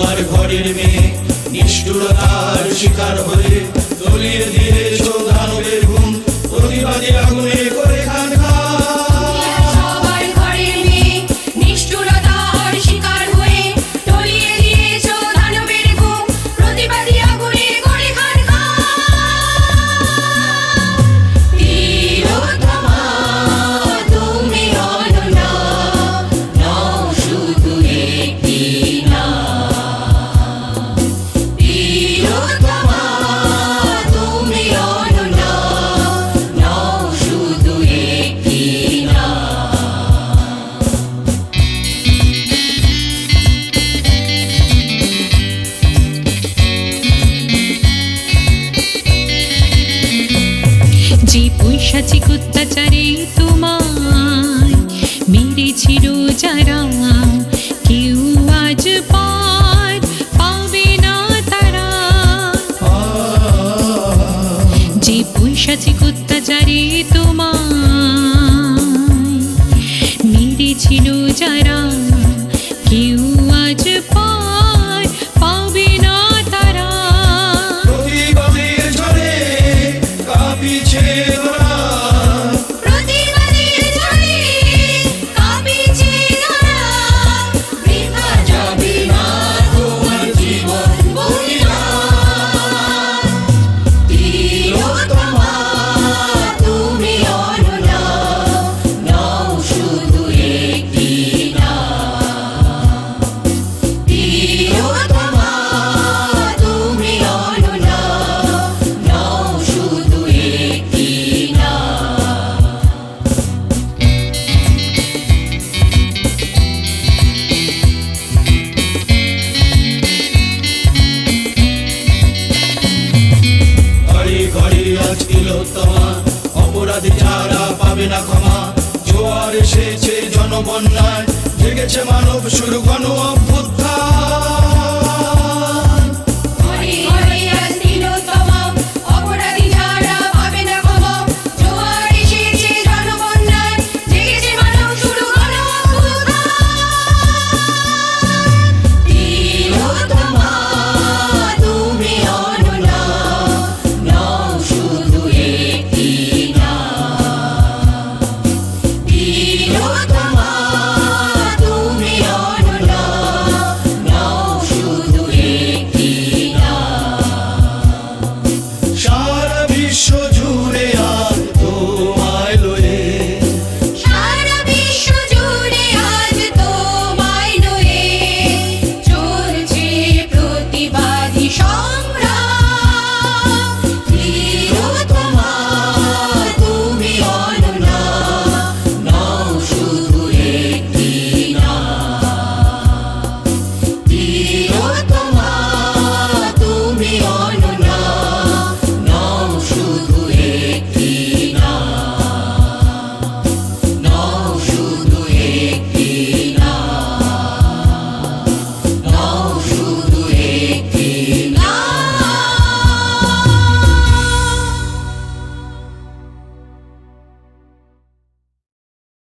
তোমার ঘরের মেয়ে। নিষ্ঠুরতার শিকার হয়ে দলিয়ে দিয়ে দানবের ঘুম প্রতিবাদীরা ঐশাচিক অত্যাচারে তোমায় মেরেছিল যারা। কেউ আজ পার পাবে না তারা। যে পৈশাচিক অত্যাচারে তোমায় মেরেছিল যারা। তিলোত্তমা অপরাধ যারা পাবে না ক্ষমা। জোয়ার এসেছে জনবন্যায় জেগেছে মানব শুরু গণ